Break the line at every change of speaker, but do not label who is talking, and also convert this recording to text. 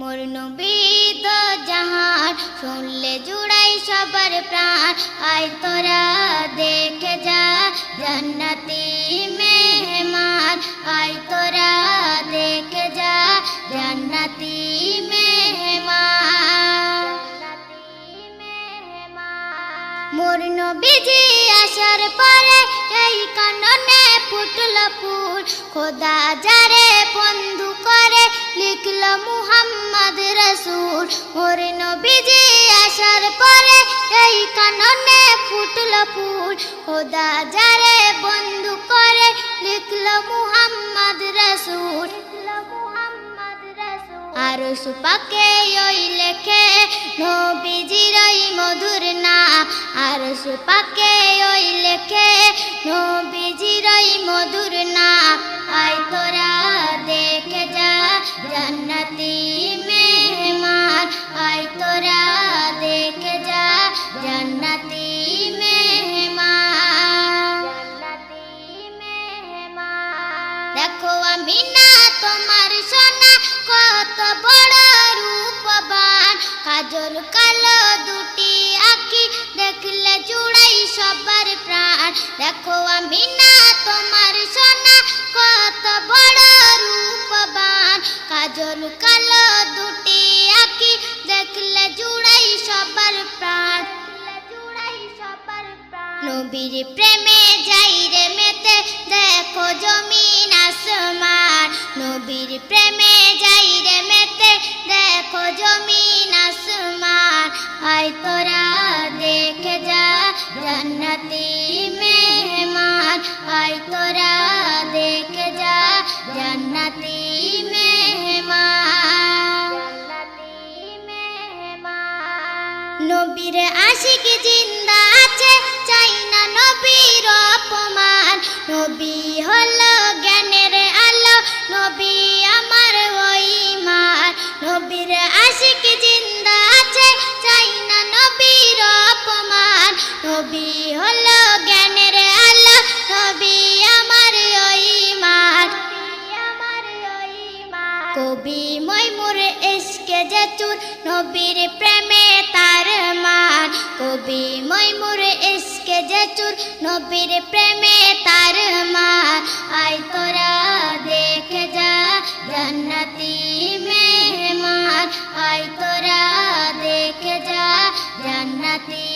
মোর নবী তো জাহান, শুনলে জুড়াই সবার প্রাণ। আয় তোরা দেখে যা, জান্নাতি মেহমান। আয় তোরা দেখে যা, জান্নাতি মেহমান। মোর নবীজি আসার পরে এই কাননে ফুটল ফুল। খোদা যারে বন্ধু মোর নবীজি আসার পরে এই কাননে ফুটল ফুল। খোদা যারে বন্ধু করে, লিখল মুহাম্মদ রসুল। আর সুপাকে ওই লেখে, নবীজির ওই মধুর নাম। আর সুপাকে ওই লেখে, নবীজির ওই মধুর নাম। আয় আমি তোমার সোনা কত বড় রূপবান। কাজল কালো দুটি আখি দেখলে জুড়াই সবার প্রাণ। নবীর প্রেমে যাই রে মেতে, দেখো জমিন আসমান। নবীর প্রেমে যাই রে মেতে, দেখো জমিন আয় তোরা দেখে যা, জান্নাতি জান্নাতি নবীর আশিক জিন্দা আছে, চাই না নবীর অপমান। নবী হলো জ্ঞানের আলো, নবী আমার ওই মার। নবীর আশিক জিন্দা আছে, চাই না নবীর অপমান। নবী হলো কবি ময়মুর এসকে যে চুর নবীর প্রেমে তার মান। কবি ময়মুর এসকে যে চুর নবীর প্রেমে তার মান। আয় তোরা দেখে যা জান্নাতি মেহমান। আয় তোরা দেখে যা জান্নাতি